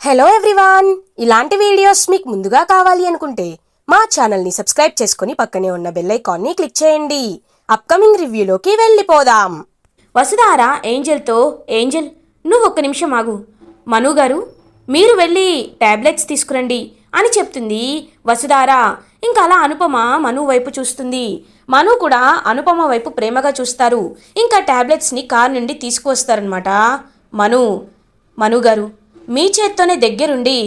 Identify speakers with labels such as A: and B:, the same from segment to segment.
A: Hello everyone ఇలాంటి videos మీకు ముందుగా కావాలి అనుకుంటే మా ఛానల్ని సబ్స్క్రైబ్ చేసుకుని పక్కనే ఉన్న బెల్ ఐకాన్ని క్లిక్ చేయండి. అప్కమింగ్ రివ్యూలోకి వెళ్ళిపోదాం.
B: వసుధార ఏంజెల్తో ఏంజెల్ నువ్వు ఒక్క నిమిషం ఆగు. మను గారు మీరు వెళ్ళి ట్యాబ్లెట్స్ తీసుకురండి అని చెప్తుంది వసుధార. ఇంకా అలా అనుపమ మను వైపు చూస్తుంది. మను కూడా అనుపమ వైపు ప్రేమగా చూస్తారు. ఇంకా ట్యాబ్లెట్స్ని కార్ నుండి తీసుకువస్తారనమాట మను మను గారు. మీ చేత్తోనే దగ్గరుండి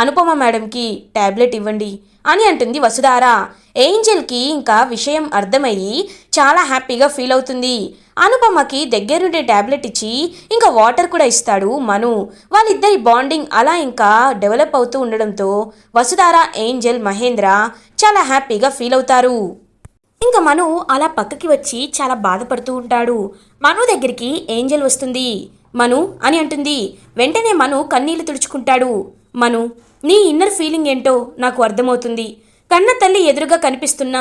B: అనుపమ మేడంకి ట్యాబ్లెట్ ఇవ్వండి అని అంటుంది వసుధార. ఏంజెల్కి ఇంకా విషయం అర్థమయ్యి చాలా హ్యాపీగా ఫీల్ అవుతుంది. అనుపమకి దగ్గరుండి ట్యాబ్లెట్ ఇచ్చి ఇంకా వాటర్ కూడా ఇస్తాడు మను. వాళ్ళిద్దరి బాండింగ్ అలా ఇంకా డెవలప్ అవుతూ ఉండడంతో వసుధార ఏంజెల్ మహేంద్ర చాలా హ్యాపీగా ఫీల్ అవుతారు. ఇంకా మను అలా పక్కకి వచ్చి చాలా బాధపడుతూ ఉంటాడు. మను దగ్గరికి ఏంజెల్ వస్తుంది. మను అని అంటుంది. వెంటనే మను కన్నీళ్ళు తుడుచుకుంటాడు. మను నీ ఇన్నర్ ఫీలింగ్ ఏంటో నాకు అర్థమవుతుంది. కన్న తల్లి ఎదురుగా కనిపిస్తున్న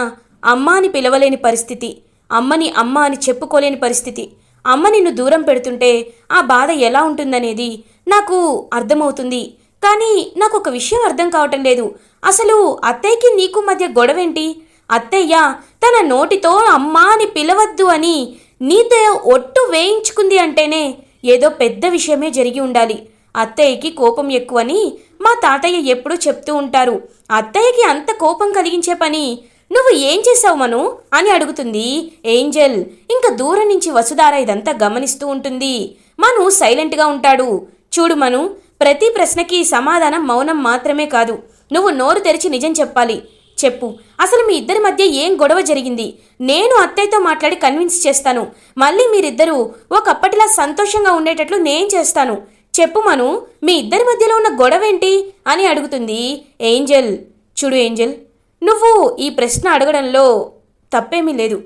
B: అమ్మ అని పిలవలేని పరిస్థితి అమ్మని అమ్మ అని చెప్పుకోలేని పరిస్థితి. అమ్మ నిన్ను దూరం పెడుతుంటే ఆ బాధ ఎలా ఉంటుందనేది నాకు అర్థమవుతుంది. కానీ నాకు ఒక విషయం అర్థం కావటం లేదు. అసలు అత్తయ్యకి నీకు మధ్య గొడవేంటి? అత్తయ్య తన నోటితో అమ్మా అని పిలవద్దు అని నీతో ఒట్టు వేయించుకుంది అంటేనే ఏదో పెద్ద విషయమే జరిగి ఉండాలి. అత్తయ్యకి కోపం ఎక్కువని మా తాతయ్య ఎప్పుడూ చెప్తూ ఉంటారు. అత్తయ్యకి అంత కోపం కలిగించే పని నువ్వు ఏం చేసావు మను? అని అడుగుతుంది ఏంజెల్. ఇంకా దూరం నుంచి వసుధార ఇదంతా గమనిస్తూ ఉంటుంది. మను సైలెంట్గా ఉంటాడు. చూడు మను ప్రతి ప్రశ్నకి సమాధానం మౌనం మాత్రమే కాదు. నువ్వు నోరు తెరిచి నిజం చెప్పాలి. చెప్పు. అసలు మీ ఇద్దరి మధ్య ఏం గొడవ జరిగింది? నేను అత్తయ్యతో మాట్లాడి కన్విన్స్ చేస్తాను. మళ్ళీ మీరిద్దరూ ఒకప్పటిలా సంతోషంగా ఉండేటట్లు నేను చేస్తాను. చెప్పు మను మీ ఇద్దరి మధ్యలో ఉన్న గొడవ ఏంటి అని అడుగుతుంది ఏంజెల్. చూడు ఏంజెల్ నువ్వు ఈ ప్రశ్న అడగడంలో తప్పేమీ లేదు.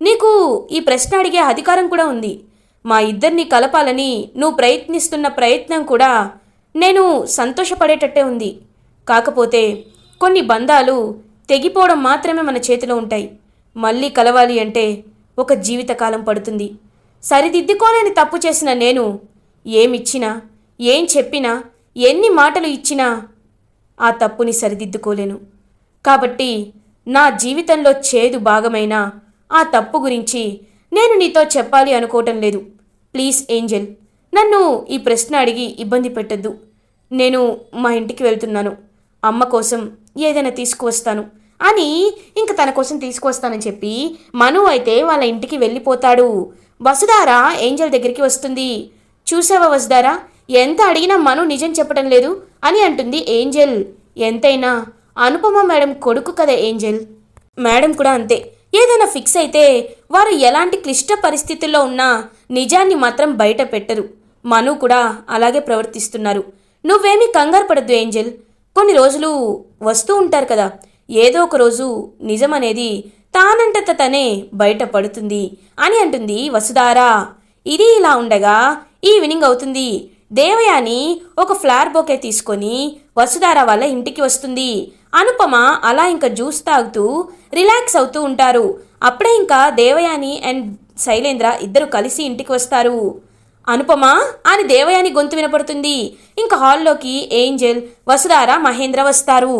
B: నీకు ఈ ప్రశ్న అడిగే అధికారం కూడా ఉంది. మా ఇద్దరిని కలపాలని నువ్వు ప్రయత్నిస్తున్న ప్రయత్నం కూడా నేను సంతోషపడేటట్టే ఉంది. కాకపోతే కొన్ని బంధాలు తెగిపోవడం మాత్రమే మన చేతిలో ఉంటాయి. మళ్ళీ కలవాలి అంటే ఒక జీవితకాలం పడుతుంది. సరిదిద్దుకోలేని తప్పు చేసిన నేను ఏమిచ్చినా ఏం చెప్పినా ఎన్ని మాటలు ఇచ్చినా ఆ తప్పుని సరిదిద్దుకోలేను. కాబట్టి నా జీవితంలో చేదు భాగమైన ఆ తప్పు గురించి నేను నీతో చెప్పాలి అనుకోవటం లేదు. ప్లీజ్ ఏంజెల్ నన్ను ఈ ప్రశ్న అడిగి ఇబ్బంది పెట్టద్దు. నేను మా ఇంటికి వెళ్తున్నాను. అమ్మ కోసం ఏదైనా తీసుకువస్తాను. అని ఇంక తన కోసం తీసుకొస్తానని చెప్పి మను అయితే వాళ్ళ ఇంటికి వెళ్ళిపోతాడు. వసుధార ఏంజల్ దగ్గరికి వస్తుంది. చూసావా వసుధారా? ఎంత అడిగినా మను నిజం చెప్పడం లేదు అని అంటుంది ఏంజెల్. ఎంతైనా? అనుపమ మేడం కొడుకు కదా ఏంజెల్. మేడం కూడా అంతే. ఏదైనా ఫిక్స్ అయితే వారు ఎలాంటి క్లిష్ట పరిస్థితుల్లో ఉన్నా నిజాన్ని మాత్రం బయట పెట్టరు. మను కూడా అలాగే ప్రవర్తిస్తున్నారు. నువ్వేమీ కంగారు పడద్దు ఏంజెల్. కొన్ని రోజులు వస్తూ ఉంటారు కదా. ఏదో ఒక రోజు నిజం అనేది తానంటత తనే బయటపడుతుంది అని అంటుంది వసుధారా. ఇది ఇలా ఉండగా ఈవినింగ్ అవుతుంది. దేవయాని ఒక ఫ్లార్ బొకే తీసుకొని వసుధార వాళ్ళ ఇంటికి వస్తుంది. అనుపమ అలా ఇంకా జ్యూస్ తాగుతూ రిలాక్స్ అవుతూ ఉంటారు. అప్పుడే ఇంకా దేవయాని అండ్ శైలేంద్ర ఇద్దరు కలిసి ఇంటికి వస్తారు. అనుపమ అని దేవయాని గొంతు వినపడుతుంది. ఇంకా హాల్లోకి ఏంజెల్ వసుధార మహేంద్ర వస్తారు.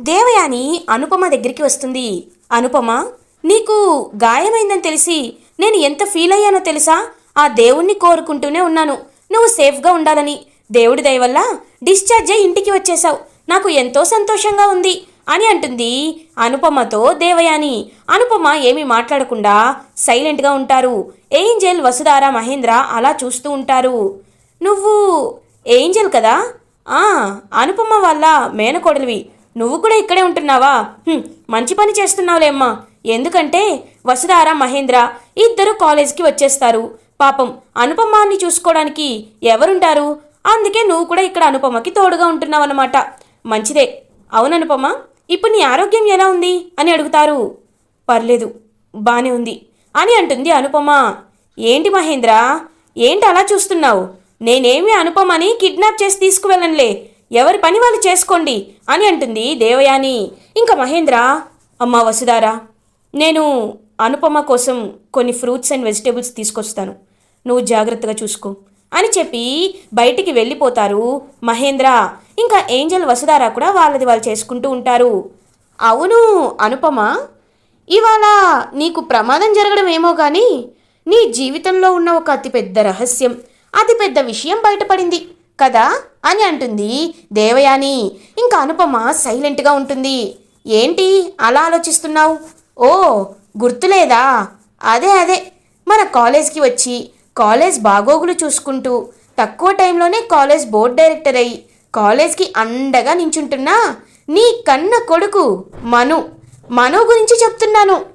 B: దేవయాని అనుపమ దగ్గరికి వస్తుంది. అనుపమ నీకు గాయమైందని తెలిసి నేను ఎంత ఫీల్ అయ్యానో తెలుసా? ఆ దేవుణ్ణి కోరుకుంటూనే ఉన్నాను. నువ్వు సేఫ్గా ఉండాలని. దేవుడి దయ వల్ల డిశ్చార్జ్ అయి ఇంటికి వచ్చేశావు. నాకు ఎంతో సంతోషంగా ఉంది అని అంటుంది అనుపమతో దేవయాని. అనుపమ ఏమీ మాట్లాడకుండా సైలెంట్గా ఉంటారు. ఏంజెల్ వసుధార మహేంద్ర అలా చూస్తూ ఉంటారు. నువ్వు ఏంజెల్ కదా? ఆ అనుపమ వాళ్ళ మేనకోడలివి. నువ్వు కూడా ఇక్కడే ఉంటున్నావా? మంచి పని చేస్తున్నావులేమ్మా ఎందుకంటే వసుధార మహేంద్ర ఇద్దరు కాలేజ్కి వచ్చేస్తారు. పాపం అనుపమాన్ని చూసుకోవడానికి ఎవరుంటారు? అందుకే నువ్వు కూడా ఇక్కడ అనుపమకి తోడుగా ఉంటున్నావన్నమాట. మంచిదే. అవుననుపమ ఇప్పుడు నీ ఆరోగ్యం ఎలా ఉంది? అని అడుగుతారు. పర్లేదు బానే ఉంది. అని అంటుంది అనుపమ. ఏంటి మహేంద్ర? ఏంటి అలా చూస్తున్నావు? నేనేమి అనుపమని కిడ్నాప్ చేసి తీసుకువెళ్ళనులే. ఎవరి పని వాళ్ళు చేసుకోండి అని అంటుంది దేవయాని. ఇంకా మహేంద్ర అమ్మ వసుధారా నేను అనుపమ కోసం కొన్ని ఫ్రూట్స్ అండ్ వెజిటేబుల్స్ తీసుకొస్తాను. నువ్వు జాగ్రత్తగా చూసుకో అని చెప్పి బయటికి వెళ్ళిపోతారు మహేంద్ర. ఇంకా ఏంజల్ వసుధారా కూడా వాళ్ళది వాళ్ళు చేసుకుంటూ ఉంటారు. అవును అనుపమ ఇవాళ నీకు ప్రమాదం జరగడం ఏమో కానీ నీ జీవితంలో ఉన్న ఒక అతిపెద్ద రహస్యం అతిపెద్ద విషయం బయటపడింది. కదా? అని అంటుంది. దేవయాని ఇంకా అనుపమ సైలెంట్గా ఉంటుంది. ఏంటి అలా ఆలోచిస్తున్నావు? ఓ గుర్తులేదా? అదే అదే. మన కాలేజ్కి వచ్చి కాలేజ్ బాగోగులు చూసుకుంటూ తక్కువ టైంలోనే కాలేజ్ బోర్డ్ డైరెక్టర్ అయ్యి కాలేజ్కి అండగా నించుంటున్నా? నీ కన్న కొడుకు మను. మను గురించి చెప్తున్నాను.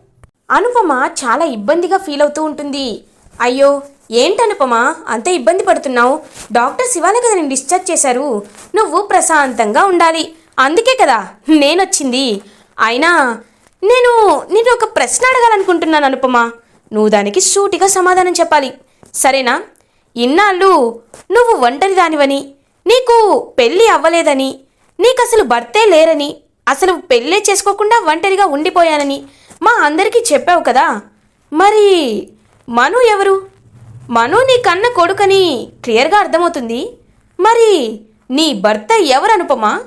B: అనుపమ చాలా ఇబ్బందిగా ఫీల్ అవుతూ ఉంటుంది. అయ్యో ఏంటనుపమా? అంత ఇబ్బంది పడుతున్నావు? డాక్టర్ శివాలే కదా నేను డిశ్చార్జ్ చేశారు. నువ్వు ప్రశాంతంగా ఉండాలి. అందుకే కదా నేనొచ్చింది. అయినా నేను నేను ఒక ప్రశ్న అడగాలనుకుంటున్నాను అనుపమా. నువ్వు దానికి సూటిగా సమాధానం చెప్పాలి. సరేనా? ఇన్నాళ్ళు నువ్వు ఒంటరి దానివని నీకు పెళ్ళి అవ్వలేదని నీకు అసలు భర్తే లేరని అసలు పెళ్ళే చేసుకోకుండా ఒంటరిగా ఉండిపోయానని మా అందరికీ చెప్పావు కదా. మరి మను ఎవరు? మను నీ కన్న కొడుకని క్లియర్గా అర్థమవుతుంది. మరి నీ భర్త ఎవరు అనుపమా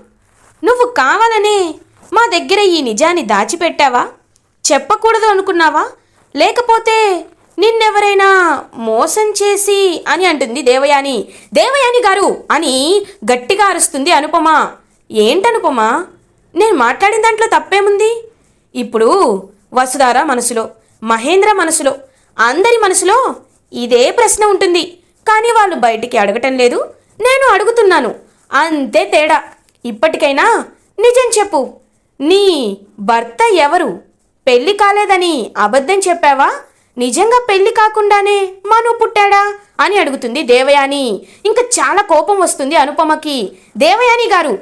B: నువ్వు కావాలనే మా దగ్గర ఈ నిజాన్ని దాచిపెట్టావా? చెప్పకూడదు అనుకున్నావా? లేకపోతే నిన్నెవరైనా మోసం చేసి అని అంటుంది దేవయాని. దేవయాని గారు అని గట్టిగా అరుస్తుంది అనుపమ. ఏంటనుపమ? నేను మాట్లాడిన దాంట్లో తప్పేముంది? ఇప్పుడు వసుధార మనసులో మహేంద్ర మనసులో అందరి మనసులో ఇదే ప్రశ్న ఉంటుంది. కానీ వాళ్ళు బయటికి అడగటం లేదు. నేను అడుగుతున్నాను. అంతే తేడా. ఇప్పటికైనా నిజం చెప్పు. నీ భర్త ఎవరు? పెళ్ళి కాలేదని అబద్ధం చెప్పావా? నిజంగా పెళ్ళి కాకుండానే మను పుట్టాడా? అని అడుగుతుంది దేవయాని. ఇంకా చాలా కోపం వస్తుంది అనుపమకి. దేవయాని గారు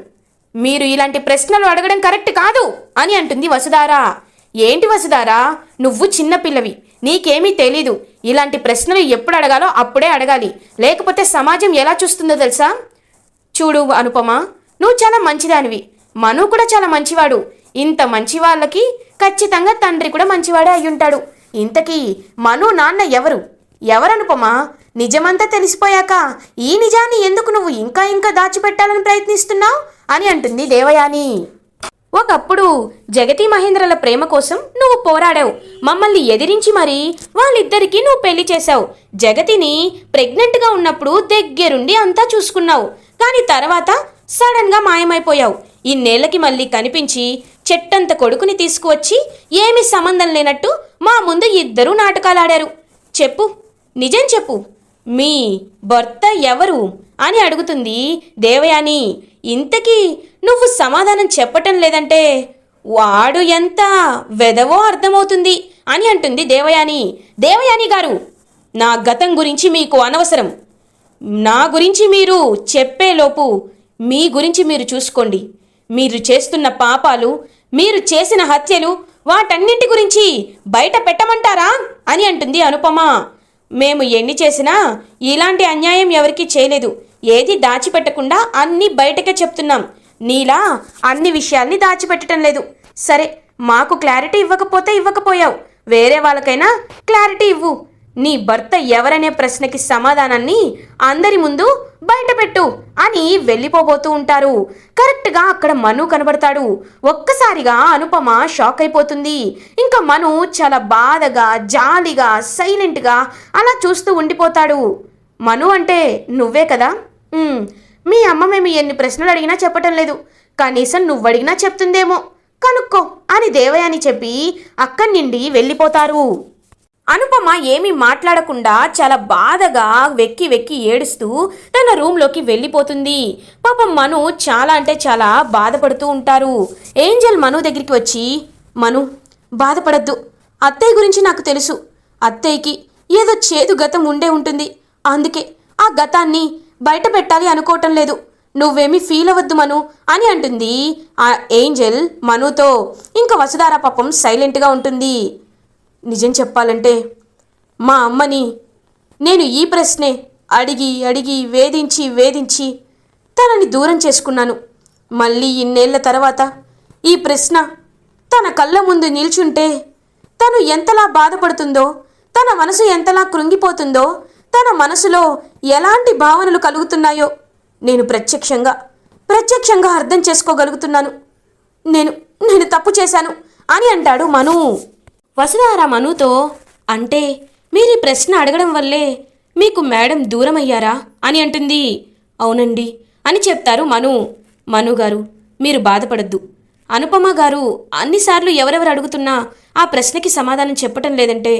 B: మీరు ఇలాంటి ప్రశ్నలు అడగడం కరెక్ట్ కాదు అని అంటుంది వసుధారా. ఏంటి వసుధారా? నువ్వు చిన్నపిల్లవి నీకేమీ తెలీదు. ఇలాంటి ప్రశ్నలు ఎప్పుడు అడగాలో అప్పుడే అడగాలి. లేకపోతే సమాజం ఎలా చూస్తుందో తెలుసా? చూడు అనుపమ నువ్వు చాలా మంచిదానివి. మను కూడా చాలా మంచివాడు. ఇంత మంచి వాళ్ళకి ఖచ్చితంగా తండ్రి కూడా మంచివాడే అయి ఉంటాడు ఇంతకీ మను నాన్న ఎవరు? ఎవరనుపమా? నిజమంతా తెలిసిపోయాక ఈ నిజాన్ని ఎందుకు నువ్వు ఇంకా ఇంకా దాచిపెట్టాలని ప్రయత్నిస్తున్నావు? అని అంటుంది దేవయాని. ఒకప్పుడు జగతి మహేంద్రల ప్రేమ కోసం నువ్వు పోరాడావు. మమ్మల్ని ఎదిరించి మరీ వాళ్ళిద్దరికీ నువ్వు పెళ్ళి చేశావు. జగతిని ప్రెగ్నెంట్గా ఉన్నప్పుడు దగ్గరుండి అంతా చూసుకున్నావు. కానీ తర్వాత సడన్గా మాయమైపోయావు. ఇన్నేళ్ళకి మళ్ళీ కనిపించి చెట్టంత కొడుకుని తీసుకువచ్చి ఏమీ సంబంధం లేనట్టు మా ముందు ఇద్దరూ నాటకాలాడారు. చెప్పు. నిజం చెప్పు. మీ భర్త ఎవరు? అని అడుగుతుంది దేవయాని. ఇంతకీ నువ్వు సమాధానం చెప్పటం లేదంటే వాడు ఎంత వెదవో అర్థమవుతుంది అని అంటుంది దేవయాని. దేవయాని గారు నా గతం గురించి మీకు అనవసరం. నా గురించి మీరు చెప్పేలోపు మీ గురించి మీరు చూసుకోండి. మీరు చేస్తున్న పాపాలు మీరు చేసిన హత్యలు వాటన్నింటి గురించి బయట పెట్టమంటారా? అని అంటుంది అనుపమ. మేము ఎన్ని చేసినా ఇలాంటి అన్యాయం ఎవరికీ చేయలేదు. ఏది దాచిపెట్టకుండా అన్నీ బయటకే చెప్తున్నాం. నీలా అన్ని విషయాల్ని దాచిపెట్టడం లేదు. సరే మాకు క్లారిటీ ఇవ్వకపోతే ఇవ్వకపోయావు. వేరే వాళ్ళకైనా క్లారిటీ ఇవ్వు. నీ భర్త ఎవరనే ప్రశ్నకి సమాధానాన్ని అందరి ముందు బయటపెట్టు అని వెళ్ళిపోబోతూ ఉంటారు. కరెక్ట్గా అక్కడ మను కనబడతాడు. ఒక్కసారిగా అనుపమ షాక్ అయిపోతుంది. ఇంకా మను చాలా బాధగా జాలిగా సైలెంట్గా అలా చూస్తూ ఉండిపోతాడు. మను అంటే నువ్వే కదా? మీ అమ్మ మేము ఎన్ని ప్రశ్నలు అడిగినా చెప్పటం లేదు. కనీసం నువ్వు అడిగినా చెప్తుందేమో. కనుక్కో అని దేవయాని చెప్పి అక్కడి నుండి వెళ్ళిపోతారు. అనుపమ ఏమీ మాట్లాడకుండా చాలా బాధగా వెక్కి వెక్కి ఏడుస్తూ తన రూమ్లోకి వెళ్ళిపోతుంది. పాపం మను చాలా అంటే చాలా బాధపడుతూ ఉంటారు. ఏంజల్ మను దగ్గరికి వచ్చి మను బాధపడద్దు. అత్తయ్య గురించి నాకు తెలుసు. అత్తయ్యకి ఏదో చేదు గతం ఉండే ఉంటుంది. అందుకే ఆ గతాన్ని బయట పెట్టాలి అనుకోవటం లేదు. నువ్వేమీ ఫీల్ అవ్వద్దు మను అని అంటుంది ఆ ఏంజల్ మనుతో. ఇంకా వసుధారా పాపం సైలెంట్గా ఉంటుంది. నిజం చెప్పాలంటే మా అమ్మని నేను ఈ ప్రశ్నే అడిగి అడిగి వేధించి వేధించి తనని దూరం చేసుకున్నాను. మళ్ళీ ఇన్నేళ్ళ తర్వాత ఈ ప్రశ్న తన కళ్ళ ముందు నిల్చుంటే తను ఎంతలా బాధపడుతుందో తన మనసు ఎంతలా కృంగిపోతుందో తన మనసులో ఎలాంటి భావనలు కలుగుతున్నాయో నేను ప్రత్యక్షంగా ప్రత్యక్షంగా అర్థం చేసుకోగలుగుతున్నాను. నేను నేను తప్పు చేశాను అని అంటాడు మను. వసుధార మనుతో అంటే మీరు ఈ ప్రశ్న అడగడం వల్లే మీకు మేడం దూరం అయ్యారా అని అంటుంది. అవునండి అని చెప్తారు మను. మను గారు మీరు బాధపడద్దు. అనుపమ గారు అన్నిసార్లు ఎవరెవరు అడుగుతున్నా ఆ ప్రశ్నకి సమాధానం చెప్పటం లేదంటే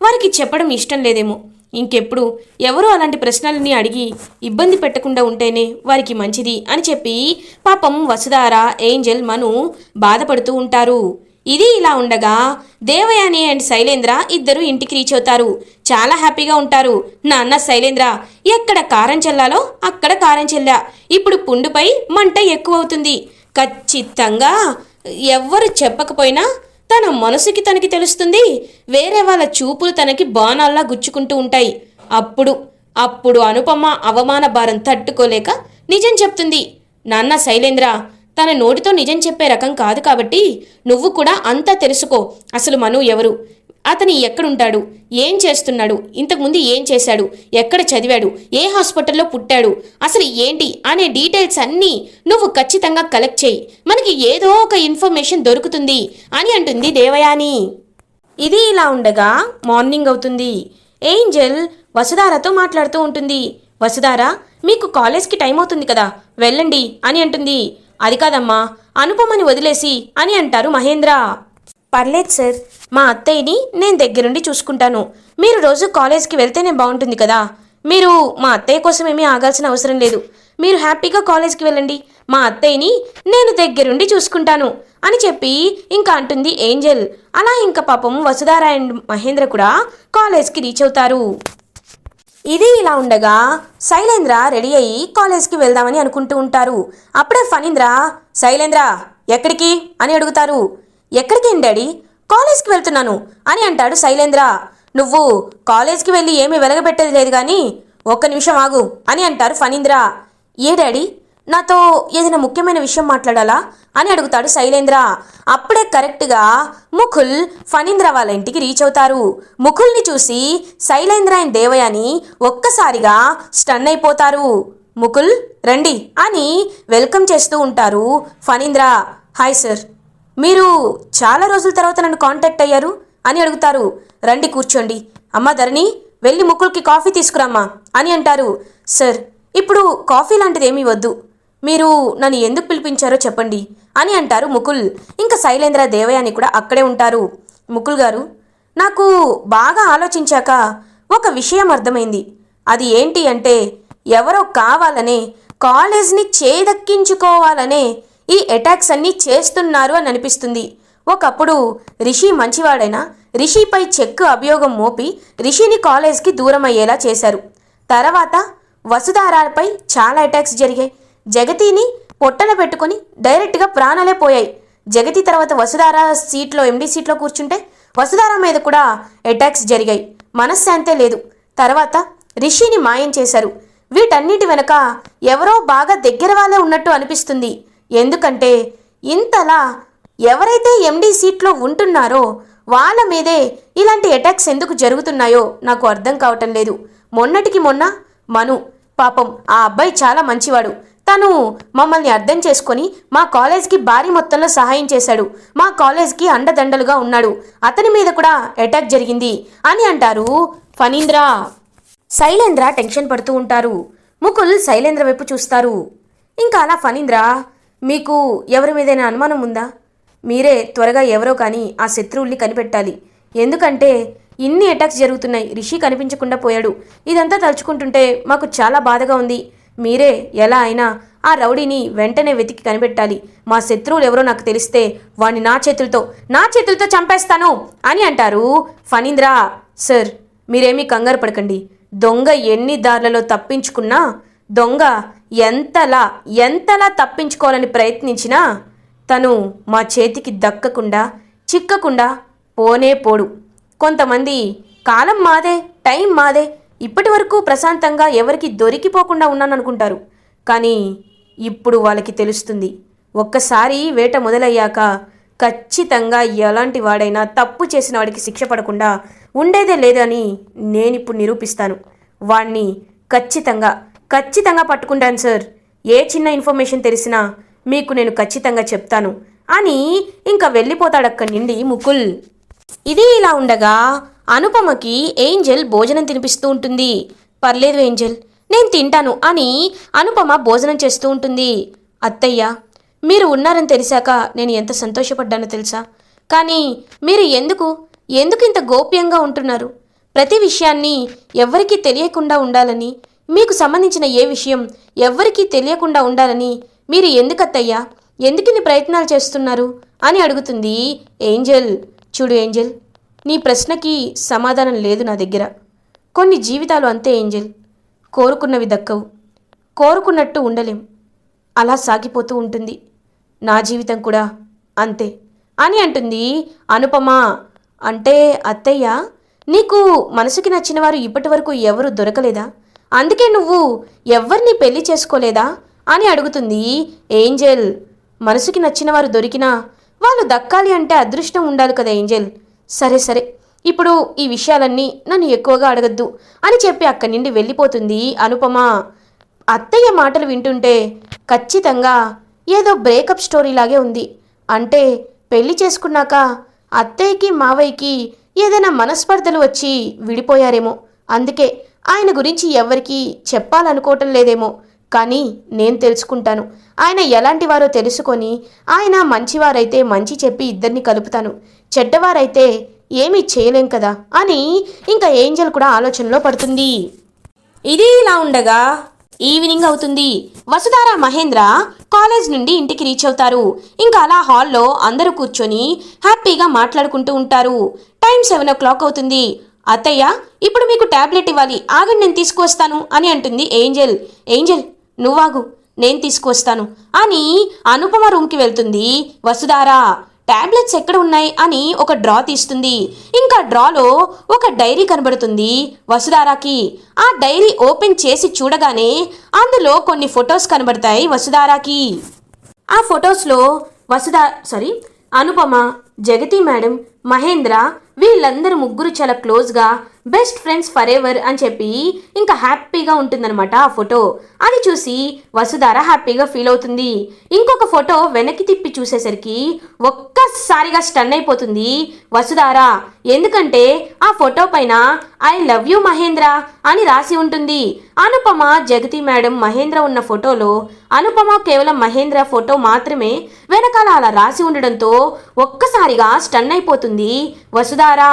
B: వారికి చెప్పడం ఇష్టం లేదేమో. ఇంకెప్పుడు ఎవరో అలాంటి ప్రశ్నలని అడిగి ఇబ్బంది పెట్టకుండా ఉంటేనే వారికి మంచిది అని చెప్పి పాపం వసుధార ఏంజల్ మను బాధపడుతూ ఉంటారు. ఇది ఇలా ఉండగా దేవయాని అండ్ శైలేంద్ర ఇద్దరు ఇంటికి రీచ్ అవుతారు. చాలా హ్యాపీగా ఉంటారు. నాన్న శైలేంద్ర ఎక్కడ కారం చెల్లాలో అక్కడ కారం చెల్లా. ఇప్పుడు పుండుపై మంట ఎక్కువ అవుతుంది ఖచ్చితంగా ఎవ్వరు చెప్పకపోయినా తన మనసుకి తనకి తెలుస్తుంది. వేరే వాళ్ళ చూపులు తనకి బాణాల్లా గుచ్చుకుంటూ ఉంటాయి. అప్పుడు అప్పుడు అనుపమ అవమాన భారం తట్టుకోలేక నిజం చెప్తుంది. నాన్న శైలేంద్ర తన నోటితో నిజం చెప్పే రకం కాదు కాబట్టి నువ్వు కూడా అంతా తెలుసుకో. అసలు మను ఎవరు? అతని ఎక్కడుంటాడు? ఏం చేస్తున్నాడు? ఇంతకుముందు ఏం చేశాడు? ఎక్కడ చదివాడు? ఏ హాస్పిటల్లో పుట్టాడు? అసలు ఏంటి? అనే డీటెయిల్స్ అన్నీ నువ్వు ఖచ్చితంగా కలెక్ట్ చేయి. మనకి ఏదో ఒక ఇన్ఫర్మేషన్ దొరుకుతుంది అని అంటుంది దేవయాని. ఇది ఇలా ఉండగా మార్నింగ్ అవుతుంది. ఏంజల్ వసుధారతో మాట్లాడుతూ ఉంటుంది. వసుధార మీకు కాలేజ్కి టైం అవుతుంది కదా? వెళ్ళండి అని అంటుంది. అది కాదమ్మా. అనుపమని వదిలేసి అని అంటారు మహేంద్ర. పర్లేదు సార్. మా అత్తయ్యని నేను దగ్గరుండి చూసుకుంటాను. మీరు రోజు కాలేజ్కి వెళ్తేనే బాగుంటుంది కదా. మీరు మా అత్తయ్య కోసం ఏమీ ఆగాల్సిన అవసరం లేదు. మీరు హ్యాపీగా కాలేజ్కి వెళ్ళండి. మా అత్తయ్యని నేను దగ్గరుండి చూసుకుంటాను అని చెప్పి ఇంకా అంటుంది ఏంజల్. అలా ఇంకా పాపం వసుధార అండ్ మహేంద్ర కూడా కాలేజ్కి రీచ్ అవుతారు. ఇది ఇలా ఉండగా శైలేంద్ర రెడీ అయ్యి కాలేజ్కి వెళ్దామని అనుకుంటూ ఉంటారు. అప్పుడే ఫణీంద్ర శైలేంద్ర ఎక్కడికి? అని అడుగుతారు. ఎక్కడికి డాడీ? కాలేజ్కి వెళ్తున్నాను అని అంటాడు శైలేంద్ర. నువ్వు కాలేజ్కి వెళ్ళి ఏమీ వెలగబెట్టేది లేదు కానీ ఒక్క నిమిషం ఆగు అని అంటారు ఫణీంద్ర. ఏ డాడీ? నాతో ఏదైనా ముఖ్యమైన విషయం మాట్లాడాలా? అని అడుగుతాడు శైలేంద్ర. అప్పుడే కరెక్ట్గా ముకుల్ ఫణీంద్ర వాళ్ళ ఇంటికి రీచ్ అవుతారు. ముకుల్ని చూసి శైలేంద్ర అండ్ దేవయాని ఒక్కసారిగా స్టన్ అయిపోతారు. ముకుల్ రండి అని వెల్కమ్ చేస్తూ ఉంటారు ఫణీంద్ర. హాయ్ సార్ మీరు చాలా రోజుల తర్వాత నన్ను కాంటాక్ట్ అయ్యారు? అని అడుగుతారు. రండి కూర్చోండి. అమ్మ ధరణి వెళ్ళి ముకుల్కి కాఫీ తీసుకురామ్మా అని అంటారు. సార్ ఇప్పుడు కాఫీ లాంటిది ఏమీ వద్దు. మీరు నన్ను ఎందుకు పిలిపించారో చెప్పండి అని అంటారు ముకుల్. ఇంకా శైలేంద్ర దేవయాని కూడా అక్కడే ఉంటారు. ముకుల్ గారు నాకు బాగా ఆలోచించాక ఒక విషయం అర్థమైంది. అది ఏంటి అంటే ఎవరో కావాలనే కాలేజ్ని చేదక్కించుకోవాలనే ఈ అటాక్స్ అన్నీ చేస్తున్నారు అని అనిపిస్తుంది. ఒకప్పుడు రిషి మంచివాడైనా రిషిపై చెక్కు అభియోగం మోపి రిషిని కాలేజ్కి దూరం అయ్యేలా చేశారు. తర్వాత వసుధారాలపై చాలా అటాక్స్ జరిగాయి. జగతిని పొట్టన పెట్టుకొని డైరెక్ట్గా ప్రాణాలే పోయాయి. జగతి తర్వాత వసుధార సీట్లో ఎండీ సీట్లో కూర్చుంటే వసుధార మీద కూడా అటాక్స్ జరిగాయి. మనశ్శాంతే లేదు. తర్వాత రిషిని మాయం చేశారు. వీటన్నిటి వెనక ఎవరో బాగా దగ్గర వాళ్ళే ఉన్నట్టు అనిపిస్తుంది. ఎందుకంటే ఇంతలా ఎవరైతే ఎండీ సీట్లో ఉంటున్నారో వాళ్ళ మీదే ఇలాంటి అటాక్స్ ఎందుకు జరుగుతున్నాయో నాకు అర్థం కావటం లేదు. మొన్నటికి మొన్న మను పాపం ఆ అబ్బాయి చాలా మంచివాడు. తను మమ్మల్ని అర్థం చేసుకొని మా కాలేజ్కి భారీ మొత్తంలో సహాయం చేశాడు. మా కాలేజ్కి అండదండలుగా ఉన్నాడు. అతని మీద కూడా అటాక్ జరిగింది అని అంటారు ఫణీంద్ర. శైలేంద్ర టెన్షన్ పడుతూ ఉంటారు. ముకుల్ శైలేంద్ర వైపు చూస్తారు. ఇంకా అలా ఫణీంద్ర మీకు ఎవరి మీదైనా అనుమానం ఉందా? మీరే త్వరగా ఎవరో కానీ ఆ శత్రువుల్ని కనిపెట్టాలి. ఎందుకంటే ఇన్ని అటాక్స్ జరుగుతున్నాయి. రిషి కనిపించకుండా పోయాడు. ఇదంతా తలుచుకుంటుంటే మాకు చాలా బాధగా ఉంది. మీరే ఎలా అయినా ఆ రౌడీని వెంటనే వెతికి కనిపెట్టాలి. మా శత్రువులు ఎవరో నాకు తెలిస్తే వాణ్ణి నా చేతులతో నా చేతులతో చంపేస్తాను అని అంటారు ఫణీంద్ర. సార్ మీరేమీ కంగారు పడకండి. దొంగ ఎన్ని దారులలో తప్పించుకున్నా దొంగ ఎంతలా ఎంతలా తప్పించుకోవాలని ప్రయత్నించినా తను మా చేతికి దక్కకుండా చిక్కకుండా పోనే పోడు. కొంతమంది కాలం మాదే టైం మాదే ఇప్పటి వరకు ప్రశాంతంగా ఎవరికి దొరికిపోకుండా ఉన్నాననుకుంటారు. కానీ ఇప్పుడు వాళ్ళకి తెలుస్తుంది. ఒక్కసారి వేట మొదలయ్యాక ఖచ్చితంగా ఎలాంటి వాడైనా తప్పు చేసిన వాడికి శిక్ష పడకుండా ఉండేదే లేదని నేనిప్పుడు నిరూపిస్తాను. వాణ్ణి ఖచ్చితంగా ఖచ్చితంగా పట్టుకుంటాను సార్. ఏ చిన్న ఇన్ఫర్మేషన్ తెలిసినా మీకు నేను ఖచ్చితంగా చెప్తాను. అని ఇంకా వెళ్ళిపోతాడు అక్కడి నుండి ముకుల్. ఇది ఇలా ఉండగా అనుపమకి ఏంజెల్ భోజనం తినిపిస్తూ ఉంటుంది. పర్లేదు ఏంజెల్ నేను తింటాను అని అనుపమ భోజనం చేస్తూ ఉంటుంది. అత్తయ్య మీరు ఉన్నారని తెలిసాక నేను ఎంత సంతోషపడ్డానో తెలుసా? కానీ మీరు ఎందుకు ఎందుకు ఇంత గోప్యంగా ఉంటున్నారు? ప్రతి విషయాన్ని ఎవ్వరికీ తెలియకుండా ఉండాలని మీకు సంబంధించిన ఏ విషయం ఎవ్వరికీ తెలియకుండా ఉండాలని మీరు ఎందుకు అత్తయ్యా ఎందుకు ఇన్ని ప్రయత్నాలు చేస్తున్నారు? అని అడుగుతుంది ఏంజెల్. చూడు ఏంజెల్ నీ ప్రశ్నకి సమాధానం లేదు నా దగ్గర. కొన్ని జీవితాలు అంతే ఏంజెల్. కోరుకున్నవి దక్కవు. కోరుకున్నట్టు ఉండలేం. అలా సాగిపోతూ ఉంటుంది. నా జీవితం కూడా అంతే. అని అంటుంది అనుపమ. అంటే అత్తయ్య నీకు మనసుకి నచ్చిన వారు ఇప్పటి వరకు ఎవరు దొరకలేదా? అందుకే నువ్వు ఎవరిని పెళ్ళి చేసుకోలేదా? అని అడుగుతుంది ఏంజెల్. మనసుకి నచ్చిన వారు దొరికినా వాళ్ళు దక్కాలి అంటే అదృష్టం ఉండాలి కదా ఏంజెల్. సరే సరే. ఇప్పుడు ఈ విషయాలన్నీ నన్ను ఎక్కువగా అడగద్దు. అని చెప్పి అక్కడి నుండి వెళ్ళిపోతుంది అనుపమ. అత్తయ్య మాటలు వింటుంటే ఖచ్చితంగా ఏదో బ్రేకప్ స్టోరీ లాగే ఉంది. అంటే పెళ్ళి చేసుకున్నాక అత్తయ్యకి మావయ్యకి ఏదైనా మనస్పర్ధలు వచ్చి విడిపోయారేమో. అందుకే ఆయన గురించి ఎవరికీ చెప్పాలనుకోవటం లేదేమో. కానీ నేను తెలుసుకుంటాను. ఆయన ఎలాంటి వారో తెలుసుకొని ఆయన మంచివారైతే మంచి చెప్పి ఇద్దరిని కలుపుతాను. చెడ్డవారైతే ఏమీ చేయలేం కదా అని ఇంకా ఏంజల్ కూడా ఆలోచనలో పడుతుంది. ఇది ఇలా ఉండగా ఈవినింగ్ అవుతుంది. వసుధార మహేంద్ర కాలేజ్ నుండి ఇంటికి రీచ్ అవుతారు. ఇంకా అలా హాల్లో అందరూ కూర్చొని హ్యాపీగా మాట్లాడుకుంటూ ఉంటారు. టైం సెవెన్ ఓ క్లాక్ అవుతుంది. అత్తయ్య ఇప్పుడు మీకు టాబ్లెట్ ఇవ్వాలి. ఆగండి నేను తీసుకువస్తాను అని అంటుంది ఏంజెల్. ఏంజెల్ నువ్వాగు నేను తీసుకువస్తాను అని అనుపమ రూమ్కి వెళ్తుంది. వసుధార ట్యాబ్లెట్స్ ఎక్కడ ఉన్నాయి? అని ఒక డ్రా తీస్తుంది. ఇంకా డ్రాలో ఒక డైరీ కనబడుతుంది వసుధారాకి. ఆ డైరీ ఓపెన్ చేసి చూడగానే అందులో కొన్ని ఫొటోస్ కనబడతాయి వసుధారాకి. ఆ ఫొటోస్లో వసుధా సారీ అనుపమ జగతి మేడం మహేంద్ర వీళ్ళందరూ ముగ్గురు చాలా క్లోజ్గా బెస్ట్ ఫ్రెండ్స్ ఫర్ ఎవర్ అని చెప్పి ఇంకా హ్యాపీగా ఉంటుందన్నమాట ఆ ఫోటో. అది చూసి వసుధార హ్యాపీగా ఫీల్ అవుతుంది. ఇంకొక ఫోటో వెనక్కి తిప్పి చూసేసరికి ఒక్కసారిగా స్టన్ అయిపోతుంది వసుధార. ఎందుకంటే ఆ ఫోటో పైన ఐ లవ్ యూ మహేంద్ర అని రాసి ఉంటుంది. అనుపమ జగతి మేడం మహేంద్ర ఉన్న ఫోటోలో అనుపమ కేవలం మహేంద్ర ఫోటో మాత్రమే వెనకాల అలా రాసి ఉండడంతో ఒక్కసారిగా స్టన్ అయిపోతుంది వసుధారా.